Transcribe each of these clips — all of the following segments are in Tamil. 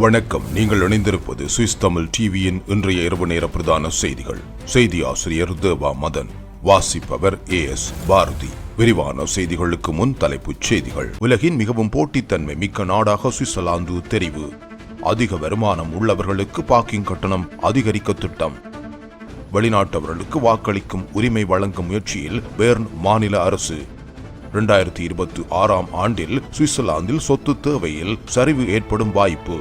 வணக்கம். நீங்கள் இணைந்திருப்பது சுவிஸ் தமிழ் டிவியின் இன்றைய இரவு நேர பிரதான செய்திகள். செய்தி ஆசிரியர் தேவா மதன் வாசிப்பவர் ஏ எஸ் பாரதி. விரிவான செய்திகளுக்கு முன் தலைப்புச் செய்திகள். உலகின் மிகவும் போட்டித்தன்மை மிக்க நாடாக சுவிட்சர்லாந்து தெரிவு. அதிக வருமானம் உள்ளவர்களுக்கு பார்க்கிங் கட்டணம் அதிகரிக்க திட்டம். வெளிநாட்டவர்களுக்கு வாக்களிக்கும் உரிமை வழங்கும் முயற்சியில் பேர்ன் மாநில அரசு. இரண்டாயிரத்தி இருபத்தி ஆறாம் ஆண்டில் சுவிட்சர்லாந்தில் சொத்து தேவையில் சரிவு ஏற்படும் வாய்ப்பு.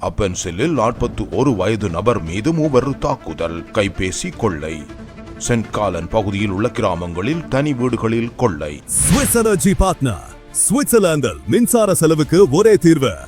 அப்பென்சிலில் நாற்பத்தி ஒரு வயது நபர் மீது மூவர் தாக்குதல் கைபேசி கொள்ளை. சென்ட் காலன் பகுதியில் உள்ள கிராமங்களில் தனி வீடுகளில் கொள்ளை. ஸ்விஸ் எனர்ஜி சுவிட்சர்லாந்தில் மின்சார செலவுக்கு ஒரே தீர்வு.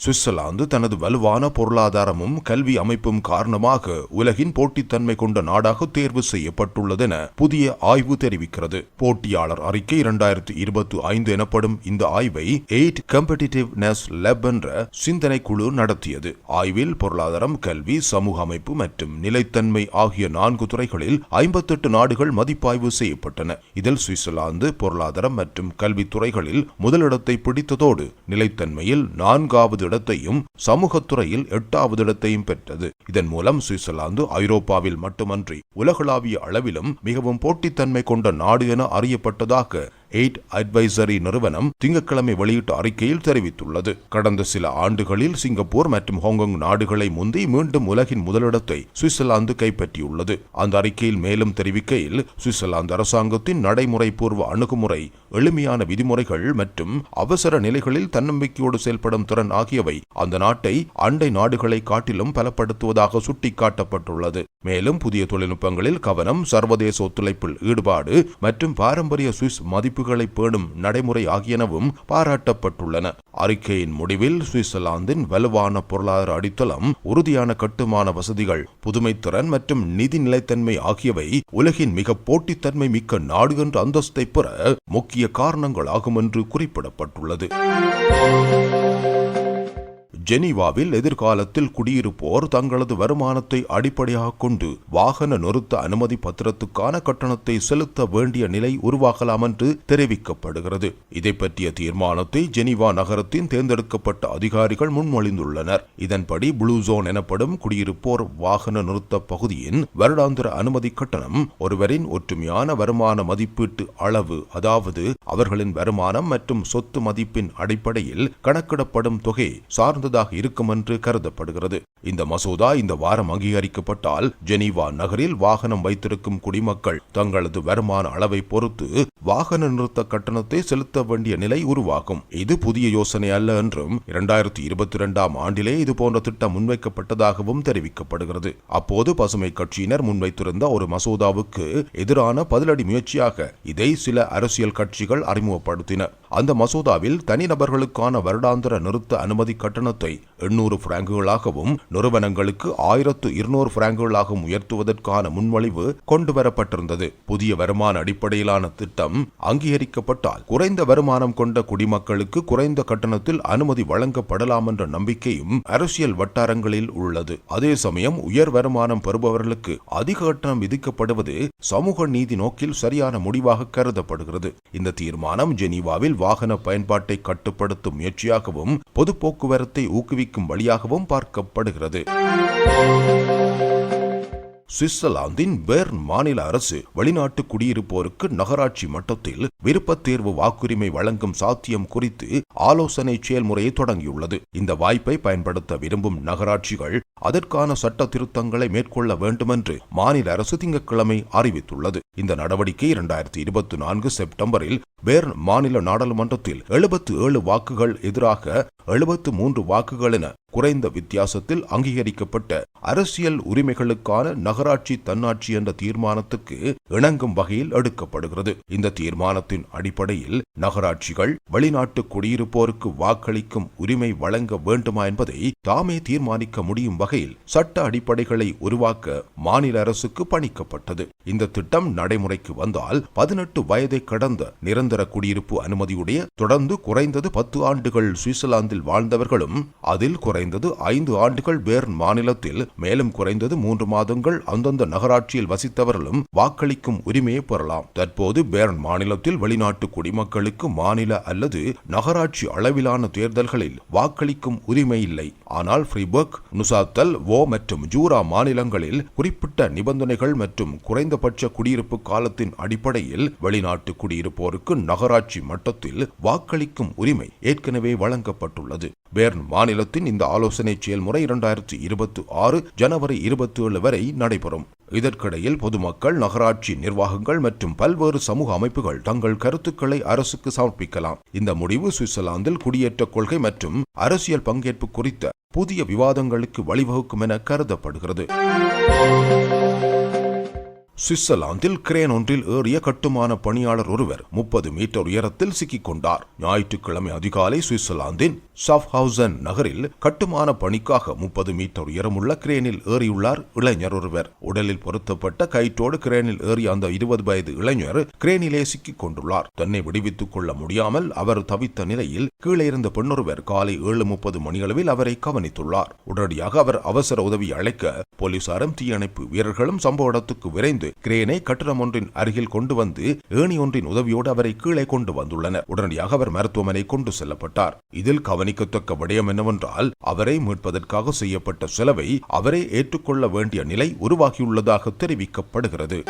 சுவிட்சர்லாந்து தனது வலுவான பொருளாதாரமும் கல்வி அமைப்பும் காரணமாக உலகின் போட்டித்தன்மை கொண்ட நாடாக தேர்வு செய்யப்பட்டுள்ளதென புதிய ஆய்வு தெரிவிக்கிறது. போட்டியாளர் அறிக்கை இரண்டாயிரத்தி இருபத்தி ஐந்து எனப்படும் இந்த ஆய்வை எயிட் கம்படிட்டிவ்னஸ் லெப் என்ற சிந்தனை குழு நடத்தியது. ஆய்வில் பொருளாதாரம் கல்வி சமூக அமைப்பு மற்றும் நிலைத்தன்மை ஆகிய நான்கு துறைகளில் ஐம்பத்தெட்டு நாடுகள் மதிப்பாய்வு செய்யப்பட்டன. இதில் சுவிட்சர்லாந்து பொருளாதாரம் மற்றும் கல்வி துறைகளில் முதலிடத்தை பிடித்ததோடு நிலைத்தன்மையில் நான்காவது இடத்தையும் சமூகத்துறையில் எட்டாவது இடத்தையும் பெற்றது. இதன் மூலம் சுவிட்சர்லாந்து ஐரோப்பாவில் மட்டுமன்றி உலகளாவிய அளவிலும் மிகவும் போட்டித்தன்மை கொண்ட நாடு என அறியப்பட்டதாக எயிட் அட்வைசரி நிறுவனம் திங்கட்கிழமை வெளியிட்ட அறிக்கையில் தெரிவித்துள்ளது. கடந்த சில ஆண்டுகளில் சிங்கப்பூர் மற்றும் ஹாங்காங் நாடுகளை முந்தி மீண்டும் உலகின் முதலிடத்தை சுவிட்சர்லாந்து கைப்பற்றியுள்ளது. அந்த அறிக்கையில் மேலும் தெரிவிக்கையில் சுவிட்சர்லாந்து அரசாங்கத்தின் நடைமுறை பூர்வ அணுகுமுறை எளிமையான விதிமுறைகள் மற்றும் அவசர நிலைகளில் தன்னம்பிக்கையோடு செயல்படும் திறன் ஆகியவை அந்த நாட்டை அண்டை நாடுகளை காட்டிலும் பலப்படுத்துவதாக சுட்டிக்காட்டப்பட்டுள்ளது. மேலும் புதிய தொழில்நுட்பங்களில் கவனம் சர்வதேச ஒத்துழைப்பில் ஈடுபாடு மற்றும் பாரம்பரிய சுவிஸ் மதிப்பு மதிப்புகளை பேணும் நடைமுறை ஆகியனவும் பாராட்டப்பட்டுள்ளன. அறிக்கையின் முடிவில் சுவிட்சர்லாந்தின் வலுவான பொருளாதார அடித்தளம் உறுதியான கட்டுமான வசதிகள் புதுமைத்திறன் மற்றும் நிதி நிலைத்தன்மை ஆகியவை உலகின் மிக போட்டித்தன்மை மிக்க நாடு என்ற அந்தஸ்தை பெற முக்கிய காரணங்களாகும் என்று குறிப்பிடப்பட்டுள்ளது. ஜெனீவாவில் எதிர்காலத்தில் குடியிருப்போர் தங்களது வருமானத்தை அடிப்படையாக கொண்டு வாகன நிறுத்த அனுமதி பத்திரத்துக்கான கட்டணத்தை செலுத்த வேண்டிய நிலை உருவாகலாம் என்று தெரிவிக்கப்படுகிறது. இதை பற்றிய தீர்மானத்தை ஜெனீவா நகரத்தின் தேர்ந்தெடுக்கப்பட்ட அதிகாரிகள் முன்மொழிந்துள்ளனர். இதன்படி ப்ளூ ஜோன் எனப்படும் குடியிருப்போர் வாகன நிறுத்த பகுதியின் வருடாந்திர அனுமதி கட்டணம் ஒருவரின் ஒற்றுமையான வருமான மதிப்பீட்டு அளவு அதாவது அவர்களின் வருமானம் மற்றும் சொத்து மதிப்பின் அடிப்படையில் கணக்கிடப்படும் தொகை சார்ந்தது சிறந்ததாக இருக்கும் என்று கருதப்படுகிறது. இந்த மசோதா இந்த வாரம் அங்கீகரிக்கப்பட்டால் ஜெனீவா நகரில் வாகனம் வைத்திருக்கும் குடிமக்கள் தங்களது வருமான அளவை பொறுத்து வாகன நிறுத்த கட்டணத்தை செலுத்த வேண்டிய நிலை உருவாகும். இது புதிய யோசனை அல்ல என்றும் இரண்டாயிரத்தி இருபத்தி இரண்டாம் ஆண்டிலே இதுபோன்ற திட்டம் முன்வைக்கப்பட்டதாகவும் தெரிவிக்கப்படுகிறது. அப்போது பசுமை கட்சியினர் முன்வைத்திருந்த ஒரு மசோதாவுக்கு எதிரான பதிலடி முயற்சியாக இதை சில அரசியல் கட்சிகள் அறிமுகப்படுத்தின. அந்த மசோதாவில் தனிநபர்களுக்கான வருடாந்திர நிறுத்த அனுமதி கட்டணத்தை கட்டணத்தை எண்ணூறு பிராங்குகளாகவும் நிறுவனங்களுக்கு ஆயிரத்து இருநூறு பிராங்குகளாகவும் உயர்த்துவதற்கான முன்மொழிவு கொண்டுவரப்பட்டிருந்தது. புதிய வருமான அடிப்படையிலான திட்டம் அங்கீகரிக்கப்பட்டால் குறைந்த வருமானம் கொண்ட குடிமக்களுக்கு குறைந்த கட்டணத்தில் அனுமதி வழங்கப்படலாம் என்ற நம்பிக்கையும் அரசியல் வட்டாரங்களில் உள்ளது. அதே சமயம் உயர் வருமானம் பெறுபவர்களுக்கு அதிக கட்டணம் விதிக்கப்படுவது சமூக நீதி நோக்கில் சரியான முடிவாக கருதப்படுகிறது. இந்த தீர்மானம் ஜெனீவாவில் வாகன பயன்பாட்டை கட்டுப்படுத்தும் முயற்சியாகவும் பொது போக்குவரத்தை ஊக்குவிக்கும் வழியாகவும் பார்க்கப்படுகிறது. சுவிட்சர்லாந்தின் பேர்ன் மாநில அரசு வெளிநாட்டு குடியிருப்போருக்கு நகராட்சி மட்டத்தில் விருப்பத் தேர்வு வாக்குரிமை வழங்கும் சாத்தியம் குறித்து ஆலோசனை செயல்முறையை தொடங்கியுள்ளது. இந்த வாய்ப்பை பயன்படுத்த விரும்பும் நகராட்சிகள் அதற்கான சட்ட திருத்தங்களை மேற்கொள்ள வேண்டுமென்று மாநில அரசு திங்கட்கிழமை அறிவித்துள்ளது. இந்த நடவடிக்கை இரண்டாயிரத்தி இருபத்தி நான்கு செப்டம்பரில் பேர்ன் மாநில நாடாளுமன்றத்தில் எழுபத்து ஏழு வாக்குகள் எதிராக எழுபத்து மூன்று வாக்குகள் என குறைந்த வித்தியாசத்தில் அங்கீகரிக்கப்பட்ட அரசியல் உரிமைகளுக்கான நகராட்சி தன்னாட்சி என்ற தீர்மானத்துக்கு இணங்கும் வகையில் எடுக்கப்படுகிறது. இந்த தீர்மானத்தின் அடிப்படையில் நகராட்சிகள் வெளிநாட்டு குடியிருப்போருக்கு வாக்களிக்கும் உரிமை வழங்க வேண்டுமா என்பதை தாமே தீர்மானிக்க முடியும் வகையில் சட்ட அடிப்படைகளை உருவாக்க மாநில அரசுக்கு பணிக்கப்பட்டது. இந்த திட்டம் நடைமுறைக்கு வந்தால் பதினெட்டு வயதை கடந்த நிரந்தர குடியிருப்பு அனுமதியுடைய தொடர்ந்து குறைந்தது பத்து ஆண்டுகள் சுவிட்சர்லாந்தில் வாழ்ந்தவர்களும் அதில் குறைந்தது ஐந்து ஆண்டுகள் பேர்ன் மாநிலத்தில் மேலும் குறைந்தது மூன்று மாதங்கள் அந்தந்த நகராட்சியில் வசித்தவர்களும் வாக்களிக்கும் உரிமையை பெறலாம். தற்போது பேர்ன் மாநிலத்தில் வெளிநாட்டு குடிமக்களுக்கு மாநில அல்லது நகராட்சி அளவிலான தேர்தல்களில் வாக்களிக்கும் உரிமை இல்லை. ஆனால் ஃப்ரிபர்க் நுசாத்தல் வோ மற்றும் ஜூரா மாநிலங்களில் குறிப்பிட்ட நிபந்தனைகள் மற்றும் குறைந்தபட்ச குடியிருப்பு காலத்தின் அடிப்படையில் வெளிநாட்டு குடியிருப்போருக்கு நகராட்சி மட்டத்தில் வாக்களிக்கும் உரிமை ஏற்கனவே வழங்கப்பட்டுள்ளது. பேர்ன் மாநிலத்தின் இந்த ஆலோசனை செயல்முறை இரண்டாயிரத்தி இருபத்தி ஆறு ஜனவரி இருபத்தி ஏழு வரை நடைபெறும். இதற்கிடையில் பொதுமக்கள் நகராட்சி நிர்வாகங்கள் மற்றும் பல்வேறு சமூக அமைப்புகள் தங்கள் கருத்துக்களை அரசுக்கு சமர்ப்பிக்கலாம். இந்த முடிவு சுவிட்சர்லாந்தில் குடியேற்ற கொள்கை மற்றும் அரசியல் பங்கேற்பு குறித்த புதிய விவாதங்களுக்கு வழிவகுக்கும் என கருதப்படுகிறது. சுவிட்சர்லாந்தில் கிரேன் ஒன்றில் ஏறிய கட்டுமான பணியாளர் ஒருவர் முப்பது மீட்டர் உயரத்தில் சிக்கிக் கொண்டார் ஞாயிற்றுக்கிழமை அதிகாலை சுவிட்சர்லாந்தின் ஷாஃப்ஹவுசன் நகரில் கட்டுமான பணிக்காக முப்பது மீட்டர் உயரமுள்ள கிரேனில் ஏறியுள்ளார் இளைஞர் ஒருவர். உடலில் பொருத்தப்பட்ட கயிற்றோடு கிரேனில் ஏறிய அந்த இருபது வயது இளைஞர் கிரேனிலே சிக்கிக் கொண்டுள்ளார் தன்னை விடுவித்துக் கொள்ள முடியாமல் அவர் தவித்த நிலையில் கீழே இருந்த பெண்ணொருவர் காலை ஏழு முப்பது மணியளவில் அவரை கவனித்துள்ளார். உடனடியாக அவர் அவசர உதவி அழைக்க போலீசாரும் தீயணைப்பு வீரர்களும் சம்பவ இடத்துக்கு விரைந்து கிரேனை கட்டணம் ஒன்றின் அருகில் கொண்டு வந்து ஏணி ஒன்றின் உதவியோடு அவரை கீழே கொண்டு வந்துள்ளனர். உடனடியாக அவர் மருத்துவமனை கொண்டு செல்லப்பட்டார். இதில் கவனிக்கத்தக்க விடயம் என்னவென்றால் அவரை மீட்பதற்காக செய்யப்பட்ட செலவை அவரே ஏற்றுக்கொள்ள வேண்டிய நிலை உருவாகியுள்ளதாக தெரிவிக்கப்படுகிறது.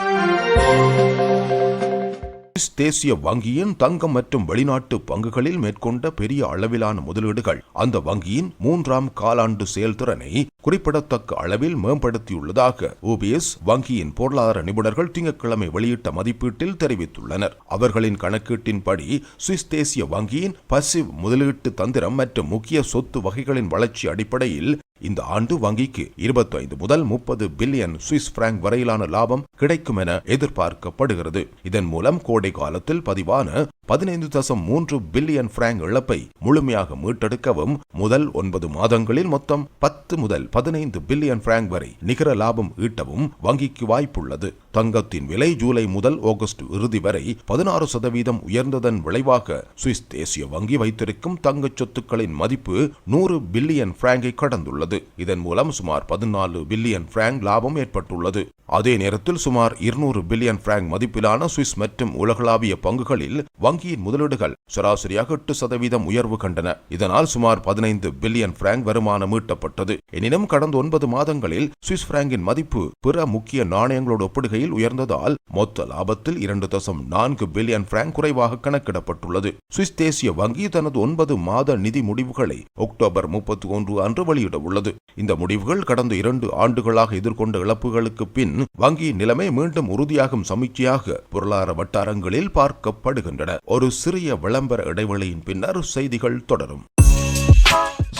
சுவிஸ் தேசிய வங்கியின் தங்கம் மற்றும் வெளிநாட்டு பங்குகளில் மேற்கொண்ட பெரிய அளவிலான முதலீடுகள். அந்த வங்கியின் மூன்றாம் காலாண்டு செயல்திறனை குறிப்பிடத்தக்க அளவில் மேம்படுத்தியுள்ளதாக ஓபிஎஸ் வங்கியின் பொருளாதார நிபுணர்கள் திங்கட்கிழமை வெளியிட்ட மதிப்பீட்டில் தெரிவித்துள்ளனர். அவர்களின் கணக்கீட்டின்படி சுவிஸ் தேசிய வங்கியின் பசிவ் முதலீட்டு தந்திரம் மற்றும் முக்கிய சொத்து வகைகளின் வளர்ச்சி அடிப்படையில் இந்த ஆண்டு வங்கிக்கு 25 முதல் முப்பது பில்லியன் சுவிஸ் பிராங்க் வரையிலான லாபம் கிடைக்கும் என எதிர்பார்க்கப்படுகிறது. இதன் மூலம் கோடை காலத்தில் பதிவான பதினைந்து தசம் மூன்று பில்லியன் பிராங்க் இழப்பை முழுமையாக மீட்டெடுக்கவும் முதல் ஒன்பது மாதங்களில் மொத்தம் பத்து முதல் பதினைந்து பில்லியன் பிராங்க் வரை நிகர லாபம் ஈட்டவும் வங்கிக்கு வாய்ப்புள்ளது. தங்கத்தின் விலை ஜூலை முதல் ஆகஸ்ட் இறுதி வரை பதினாறு சதவீதம் உயர்ந்ததன் விளைவாக சுவிஸ் தேசிய வங்கி வைத்திருக்கும் தங்கச் சொத்துக்களின் மதிப்பு நூறு பில்லியன் பிராங்கை கடந்துள்ளது. இதன் மூலம் சுமார் பதினாலு பில்லியன் பிராங்க் லாபம் ஏற்பட்டுள்ளது. அதே நேரத்தில் சுமார் இருநூறு பில்லியன் பிராங்க் மதிப்பிலான சுவிஸ் மற்றும் உலகளாவிய பங்குகளில் வங்கி வங்கியின் முதலீடுகள் சராசரியாக எட்டு சதவீதம் உயர்வு கண்டன. இதனால் சுமார் பதினைந்து பில்லியன் பிராங்க் வருமானம் ஈட்டப்பட்டது. எனினும் கடந்த ஒன்பது மாதங்களில் சுவிஸ் பிராங்கின் மதிப்பு பிற முக்கிய நாணயங்களோடு ஒப்பிடுகையில் உயர்ந்ததால் மொத்த லாபத்தில் இரண்டு தசம் நான்கு பில்லியன் பிராங்க் குறைவாக கணக்கிடப்பட்டுள்ளது. சுவிஸ் தேசிய வங்கி தனது ஒன்பது மாத நிதி முடிவுகளை அக்டோபர் முப்பத்தி ஒன்று அன்று வெளியிட உள்ளது இந்த முடிவுகள் கடந்த இரண்டு ஆண்டுகளாக எதிர்கொண்ட இழப்புகளுக்கு பின் வங்கியின் நிலைமை மீண்டும் உறுதியாகும் சமீட்சையாக பொருளாதார வட்டாரங்களில் பார்க்கப்படுகின்றன. ஒரு சிறிய விளம்பர இடைவெளியின் பின்னர் செய்திகள் தொடரும்.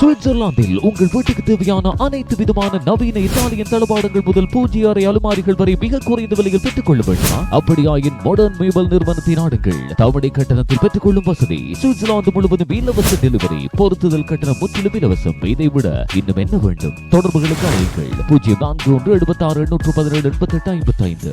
சுவிட்சர்லாந்தில் உங்கள் வீட்டுக்கு தேவையான அனைத்து விதமான நவீன இத்தாலியன் தளபாடங்கள் முதல் பூஜ்ய அறை அலுமாரிகள் வரை மிக குறைந்த விலையில் பெற்றுக் கொள்ள வேண்டுமா. அப்படியாயின் மாடர்ன் மேபல் நிறுவனத்தை நாடுங்கள் தவணை கட்டணத்தில் பெற்றுக்கொள்ளும் வசதி சுவிட்சர்லாந்து முழுவதும் இலவச டெலிவரி பொருத்துதல் கட்டணம் முற்றிலும் இலவசம். இதை விட இன்னும் என்ன வேண்டும்? தொடர்புகளுக்கு அழையுங்கள். பூஜ்ஜியம் நான்கு ஒன்று எழுபத்தி ஆறு எண்ணூற்று பதினேழு எண்பத்தி எட்டு ஐம்பத்தி ஐந்து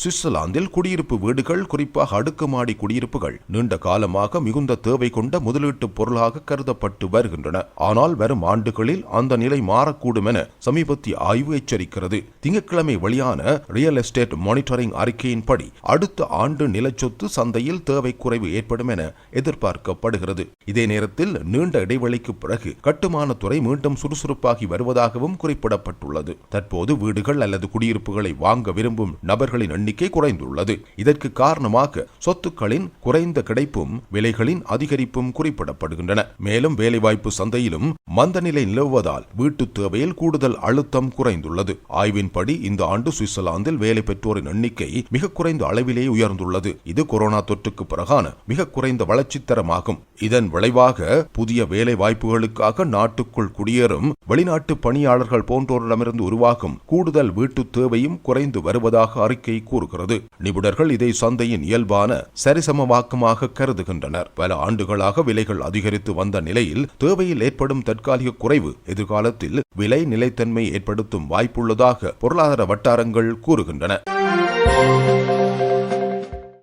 சுவிட்சர்லாந்தில் குடியிருப்பு வீடுகள் குறிப்பாக அடுக்குமாடி குடியிருப்புகள் நீண்ட காலமாக மிகுந்த தேவை கொண்ட முதலீட்டு பொருளாக கருதப்பட்டு வருகின்றன. ஆனால் வரும் ஆண்டுகளில் அந்த நிலை மாறக்கூடும் என சமீபத்திய ஆய்வு எச்சரிக்கிறது. திங்கட்கிழமை வெளியான ரியல் எஸ்டேட் மானிட்டரிங் அறிக்கையின்படி அடுத்த ஆண்டு நிலச்சொத்து சந்தையில் தேவை குறைவு ஏற்படும் என எதிர்பார்க்கப்படுகிறது. இதே நேரத்தில் நீண்ட இடைவெளிக்கு பிறகு கட்டுமான துறை மீண்டும் சுறுசுறுப்பாகி வருவதாகவும் குறிப்பிடப்பட்டுள்ளது. தற்போது வீடுகள் அல்லது குடியிருப்புகளை வாங்க விரும்பும் நபர்களின் எண்ணிக்கை குறைந்துள்ளது. இதற்கு காரணமாக சொத்துக்களின் குறைந்த கிடைப்பும் விலைகளின் அதிகரிப்பும் குறிப்பிடப்படுகின்றன. மேலும் வேலைவாய்ப்பு சந்தையிலும் மந்தநிலை நிலவுவதால் வீட்டு தேவையில் கூடுதல் அழுத்தம் குறைந்துள்ளது. ஆய்வின்படி இந்த ஆண்டு சுவிட்சர்லாந்தில் வேலை பெற்றோரின் எண்ணிக்கை மிக குறைந்த அளவிலேயே உயர்ந்துள்ளது. இது கொரோனா தொற்றுக்கு பிறகான மிக குறைந்த வளர்ச்சி தரமாகும். இதன் விளைவாக புதிய வேலை வாய்ப்புகளுக்காக நாட்டுக்குள் குடியேறும் வெளிநாட்டு பணியாளர்கள் போன்றோரிடமிருந்து உருவாகும் கூடுதல் வீட்டு தேவையும் குறைந்து வருவதாக அறிக்கை கூறுகிறது. நிபுணர்கள் இதை சந்தையின் இயல்பான சரிசமவாக்கமாக கருதுகின்றனர். பல ஆண்டுகளாக விலைகள் அதிகரித்து வந்த நிலையில் தேவையில் ஏற்படும் தற்காலிக குறைவு எதிர்காலத்தில் விலை நிலைத்தன்மை ஏற்படுத்தும் வாய்ப்புள்ளதாக பொருளாதார வட்டாரங்கள் கூறுகின்றன.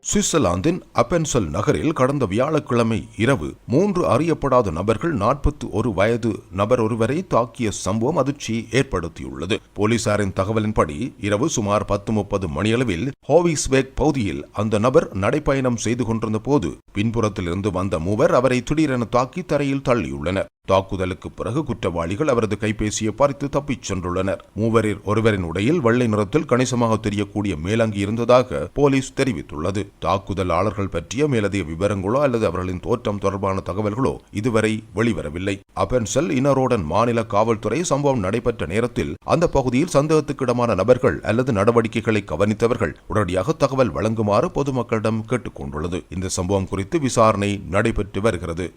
சுவிட்சர்லாந்தின் அப்பென்சல் நகரில் கடந்த வியாழக்கிழமை இரவு மூன்று அறியப்படாத நபர்கள் நாற்பத்தி ஒரு வயது நபர் ஒருவரை தாக்கிய சம்பவம் அதிர்ச்சியை ஏற்படுத்தியுள்ளது. போலீசாரின் தகவலின்படி இரவு சுமார் பத்து முப்பது மணியளவில் ஹோவிஸ்வேக் பகுதியில் அந்த நபர் நடைப்பயணம் செய்து கொண்டிருந்த போது பின்புறத்தில் இருந்து வந்த மூவர் அவரை திடீரென தாக்கி தரையில் தள்ளியுள்ளனர். தாக்குதலுக்கு பிறகு குற்றவாளிகள் அவரது கைபேசியை பறித்து தப்பிச் சென்றுள்ளனர். மூவரில் ஒருவரின் உடையில் வெள்ளை நிறத்தில் கணிசமாக தெரியக்கூடிய மேலங்கி இருந்ததாக போலீஸ் தெரிவித்துள்ளது. தாக்குதலாளர்கள் பற்றிய மேலதிக விவரங்களோ அல்லது அவர்களின் தோற்றம் தொடர்பான தகவல்களோ இதுவரை வெளிவரவில்லை. அபென்சல் இனரோடன் மாநில காவல்துறை சம்பவம் நடைபெற்ற நேரத்தில் அந்த பகுதியில் சந்தேகத்துக்கிடமான நபர்கள் அல்லது நடவடிக்கைகளை கவனித்தவர்கள் உடனடியாக தகவல் வழங்குமாறு பொதுமக்களிடம் கேட்டுக்கொண்டுள்ளது இந்த சம்பவம் குறித்து விசாரணை நடைபெற்று வருகிறது.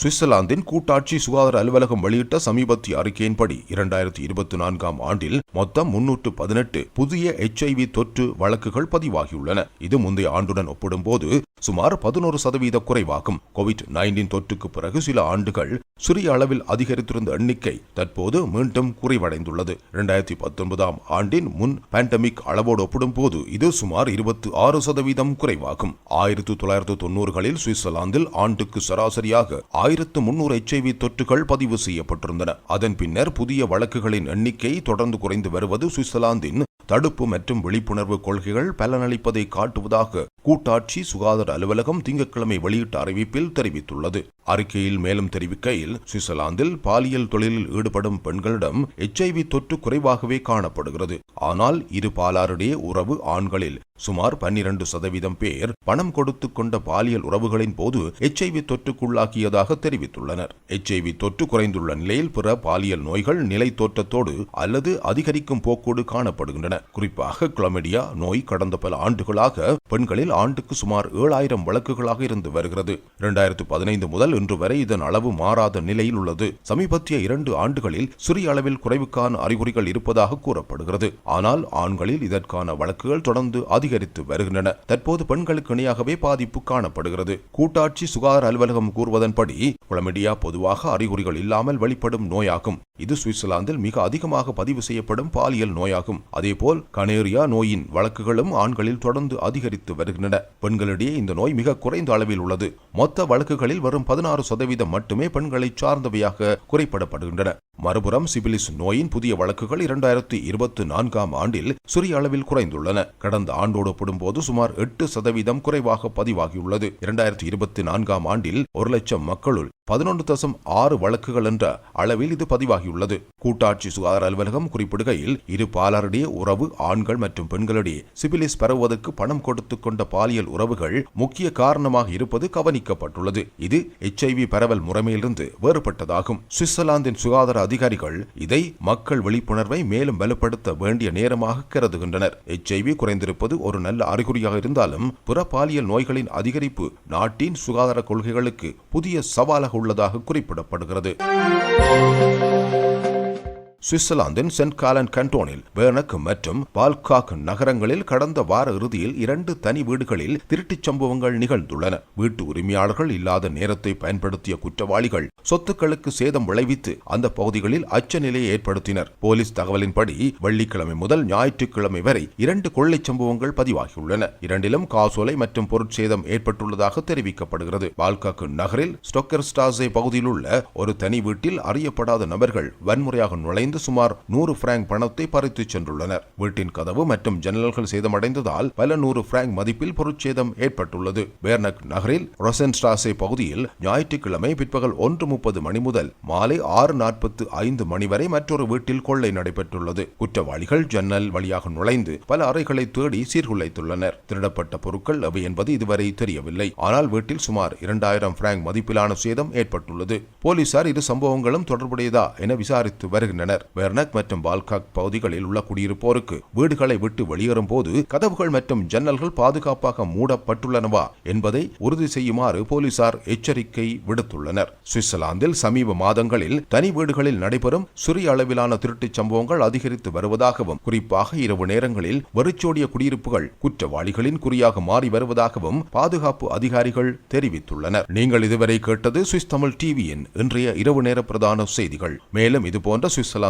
சுவிட்சர்லாந்தின் கூட்டாட்சி சுகாதார அலுவலகம் வெளியிட்ட சமீபத்திய அறிக்கையின்படி இரண்டாயிரத்தி இருபத்தி நான்காம் ஆண்டில் மொத்தம் முன்னூற்று பதினெட்டு புதிய எச்ஐவி தொற்று வழக்குகள் பதிவாகியுள்ளன. இது முந்தைய ஆண்டுடன் ஒப்பிடும்போது சுமார் பதினோரு சதவீத குறைவாகும். கோவிட் நைன்டீன் தொற்றுக்கு பிறகு சில ஆண்டுகள் சிறிய அளவில் அதிகரித்திருந்த எண்ணிக்கை தற்போது மீண்டும் குறைவடைந்துள்ளது. இரண்டாயிரத்தி பத்தொன்பதாம் ஆண்டின் முன் பேண்டமிக் அளவோடு ஒப்பிடும்போது இது சுமார் இருபத்தி ஆறு சதவீதம் குறைவாகும். ஆயிரத்தி தொள்ளாயிரத்து தொன்னூறுகளில் சுவிட்சர்லாந்தில் ஆண்டுக்கு சராசரியாக ஆயிரத்து முன்னூறு எச்ஐவி தொற்றுகள் பதிவு செய்யப்பட்டிருந்தன. அதன் பின்னர் புதிய வழக்குகளின் எண்ணிக்கை தொடர்ந்து குறைந்து வருவது சுவிட்சர்லாந்தின் தடுப்பு மற்றும் விழிப்புணர்வு கொள்கைகள் பலனளிப்பதை காட்டுவதாக கூட்டாட்சி சுகாதார அலுவலகம் திங்கட்கிழமை வெளியிட்ட அறிவிப்பில் தெரிவித்துள்ளது. அறிக்கையில் மேலும் தெரிவிக்கையில் சுவிட்சர்லாந்தில் பாலியல் தொழிலில் ஈடுபடும் பெண்களிடம் எச்ஐவி தொற்று குறைவாகவே காணப்படுகிறது. ஆனால் இரு பாலாருடைய உறவு ஆண்களில் சுமார் பன்னிரண்டு சதவீதம் பேர் பணம் கொடுத்து கொண்ட பாலியல் உறவுகளின் போது எச்ஐவி தொற்றுக்குள்ளாக்கியதாக தெரிவித்துள்ளனர். எச்ஐவி தொற்று குறைந்துள்ள நிலையில் பிற பாலியல் நோய்கள் நிலை தோற்றத்தோடு அல்லது அதிகரிக்கும் போக்கோடு காணப்படுகின்றன. குறிப்பாக குளமெடியா நோய் கடந்த பல ஆண்டுகளாக பெண்களில் ஆண்டுக்கு சுமார் ஏழாயிரம் வழக்குகளாக இருந்து வருகிறது. இரண்டாயிரத்து பதினைந்து முதல் இன்று வரை இதன் அளவு மாறாத நிலையில் உள்ளது. சமீபத்திய இரண்டு ஆண்டுகளில் சிறிய அளவில் குறைவுக்கான அறிகுறிகள் இருப்பதாக கூறப்படுகிறது. ஆனால் ஆண்களில் இதற்கான வழக்குகள் தொடர்ந்து அதிகரித்து வருகின்றன. தற்போது பெண்களுக்கு இணையாகவே பாதிப்பு காணப்படுகிறது. கூட்டாட்சி சுகாதார அலுவலகம் கூறுவதன்படி குளமெடியா பொதுவாக அறிகுறிகள் இல்லாமல் வெளிப்படும் நோயாகும். இது சுவிட்சர்லாந்தில் மிக அதிகமாக பதிவு செய்யப்படும் பாலியல் நோயாகும். அதேபோல் கனேரியா நோயின் வழக்குகளும் ஆண்களில் தொடர்ந்து அதிகரித்து வருகின்றன. பெண்களிடையே இந்த நோய் மிக குறைந்த அளவில் உள்ளது. மொத்த வழக்குகளில் வரும் பதினாறு சதவீதம் மட்டுமே பெண்களை சார்ந்தவையாக குறைப்படப்படுகின்றன மறுபுறம் சிபிலிஸ் நோயின் புதிய வழக்குகள் இரண்டாயிரத்தி இருபத்தி நான்காம் ஆண்டில் சிறிய அளவில் குறைந்துள்ளன. கடந்த ஆண்டோடு ஒப்பிடும்போது சுமார் எட்டு சதவீதம் குறைவாக பதிவாகியுள்ளது. இரண்டாயிரத்தி இருபத்தி நான்காம் ஆண்டில் ஒரு லட்சம் மக்களுள் பதினொன்று தசம் ஆறு வழக்குகள் என்ற அளவில் இது பதிவாகியுள்ளது. கூட்டாட்சி சுகாதார அலுவலகம் குறிப்பிடுகையில் இரு பாலாருடைய உறவு ஆண்கள் மற்றும் பெண்களிடையே சிபிலிஸ் பரவுவதற்கு பணம் கொடுத்து கொண்ட பாலியல் உறவுகள் முக்கிய காரணமாக இருப்பது கவனிக்கப்பட்டுள்ளது. இது எச்ஐவி பரவல் முறைமையிலிருந்து வேறுபட்டதாகும். சுவிட்சர்லாந்தின் சுகாதார அதிகாரிகள் இதை மக்கள் விழிப்புணர்வை மேலும் வலுப்படுத்த வேண்டிய நேரமாக கருதுகின்றனர். எச்ஐவி குறைந்திருப்பது ஒரு நல்ல அறிகுறியாக இருந்தாலும் பிற பாலியல் நோய்களின் அதிகரிப்பு நாட்டின் சுகாதார கொள்கைகளுக்கு புதிய சவாலாக உள்ளதாக குறிப்பிடப்படுகிறது. சுவிட்சர்லாந்தின் சென்ட் காலன் கண்டோனில் பேர்னக் மற்றும் பால்காக் நகரங்களில் கடந்த வார இறுதியில் இரண்டு தனி வீடுகளில் திருட்டுச் சம்பவங்கள் நிகழ்ந்துள்ளன. வீட்டு உரிமையாளர்கள் இல்லாத நேரத்தை பயன்படுத்திய குற்றவாளிகள் சொத்துக்களுக்கு சேதம் விளைவித்து அந்த பகுதிகளில் அச்ச நிலையை ஏற்படுத்தினர். போலீஸ் தகவலின்படி வெள்ளிக்கிழமை முதல் ஞாயிற்றுக்கிழமை வரை இரண்டு கொள்ளைச் சம்பவங்கள் பதிவாகியுள்ளன. இரண்டிலும் காசோலை மற்றும் பொருட்சேதம் ஏற்பட்டுள்ளதாக தெரிவிக்கப்படுகிறது. பால்காக் நகரில் ஸ்டொக்கர் ஸ்டாசே பகுதியில் உள்ள ஒரு தனி வீட்டில் அறியப்படாத நபர்கள் வன்முறையாக நுழைந்து சுமார் நூறு பிராங்க் பணத்தை பறித்துச் சென்றுள்ளனர். வீட்டின் கதவு மற்றும் ஜன்னல்கள் சேதமடைந்ததால் பல நூறு பிராங்க் மதிப்பில் பொருட்சேதம் ஏற்பட்டுள்ளது. பேர்னக் நகரில் ரொசன்ஸ்டாசே பகுதியில் ஞாயிற்றுக்கிழமை பிற்பகல் ஒன்று முப்பது மணி முதல் மாலை ஆறு நாற்பத்து ஐந்து மணி வரை மற்றொரு வீட்டில் கொள்ளை நடைபெற்றுள்ளது. குற்றவாளிகள் ஜன்னல் வழியாக நுழைந்து பல அறைகளை தேடி சீர்குலைத்துள்ளனர். திருடப்பட்ட பொருட்கள் அவை என்பது இதுவரை தெரியவில்லை. ஆனால் வீட்டில் சுமார் இரண்டாயிரம் பிராங்க் மதிப்பிலான சேதம் ஏற்பட்டுள்ளது. போலீசார் இரு சம்பவங்களும் தொடர்புடையதா என விசாரித்து வருகின்றனர். வெர்னக் மற்றும் பால்காக் பகுதிகளில் உள்ள குடியிருப்போருக்கு வீடுகளை விட்டு வெளியேறும் போது கதவுகள் மற்றும் ஜன்னல்கள் பாதுகாப்பாக மூடப்பட்டுள்ளனவா என்பதை உறுதி செய்யுமாறு போலீசார் எச்சரிக்கை விடுத்துள்ளனர். சுவிட்சர்லாந்தில் சமீப மாதங்களில் தனி வீடுகளில் நடைபெறும் சிறிய அளவிலான திருட்டுச் சம்பவங்கள் அதிகரித்து வருவதாகவும் குறிப்பாக இரவு நேரங்களில் வெறிச்சோடிய குடியிருப்புகள் குற்றவாளிகளின் குறியாக மாறி வருவதாகவும் பாதுகாப்பு அதிகாரிகள் தெரிவித்துள்ளனர். நீங்கள் இதுவரை கேட்டது சுவிஸ் தமிழ் டிவியின் இன்றைய இரவு நேர பிரதான செய்திகள். மேலும் இதுபோன்ற சுவிட்சர்லாந்து